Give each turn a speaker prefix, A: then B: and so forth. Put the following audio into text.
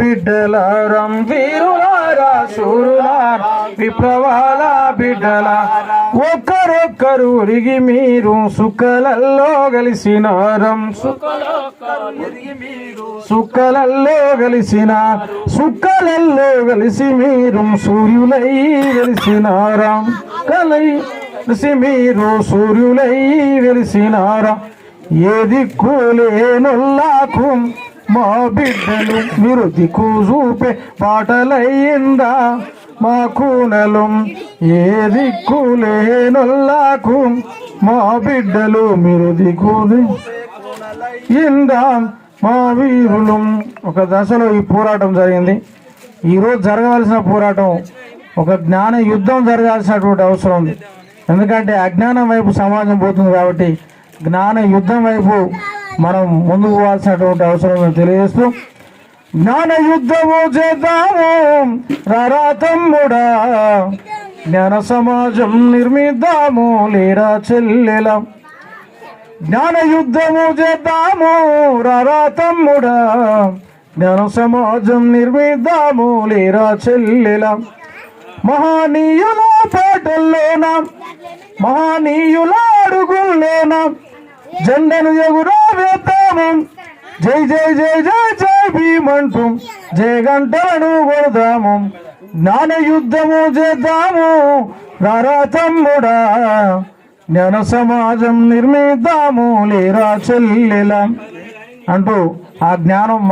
A: బిడ్డలారం వీరులారా శూరులారా విప్లవాల బిడ్డల. ఒక్కరొక్కరు ఉరిగి మీరు సుక్కలల్లో కలిసినారం సుక్కలల్లో కలిసిన సుక్కలల్లో కలిసి మీరు సూర్యులై వెలిసినారా కలై కలిసి మీరు సూర్యులై వెలిసినారా ఏది దిక్కు లేనొల్లాకు మా బిడ్డలు మీరు దిక్కు చూపే పాటలయ్యిందా? మా కూనలు ఏ దిక్కు లేనొల్లాకు మా బిడ్డలు మీరు దిక్కు ఇందా మా వీరులు. ఒక దశలో ఈ పోరాటం జరిగింది. ఈరోజు జరగవలసిన పోరాటం ఒక జ్ఞాన యుద్ధం జరగాల్సినటువంటి అవసరం ఉంది. ఎందుకంటే అజ్ఞానం వైపు సమాజం పోతుంది కాబట్టి జ్ఞాన యుద్ధం వైపు మనం ముందుకు పోవాల్సినటువంటి అవసరం తెలియజేస్తూ జ్ఞాన యుద్ధము చేద్దాము రారాతమ్ముడా జ్ఞాన సమాజం నిర్మిద్దాము లేరా చెల్లెలా. జ్ఞాన యుద్ధము చేద్దాము రారాతమ్ముడా జ్ఞాన సమాజం నిర్మిద్దాము లేరా చెల్లెల. మహానీయుల పాటల్లోన మహానీయుల అడుగుల్లోన జెండను ఎగురా వేద్దాము. జై జై జై జై జై భీమంటూ జయ గంటలను కొడదాము. జ్ఞాన యుద్ధము చేద్దాము. రారా తమ్ముడా. జ్ఞాన సమాజం నిర్మిద్దాము. లేరా చెల్లెల. అంటూ ఆ జ్ఞానం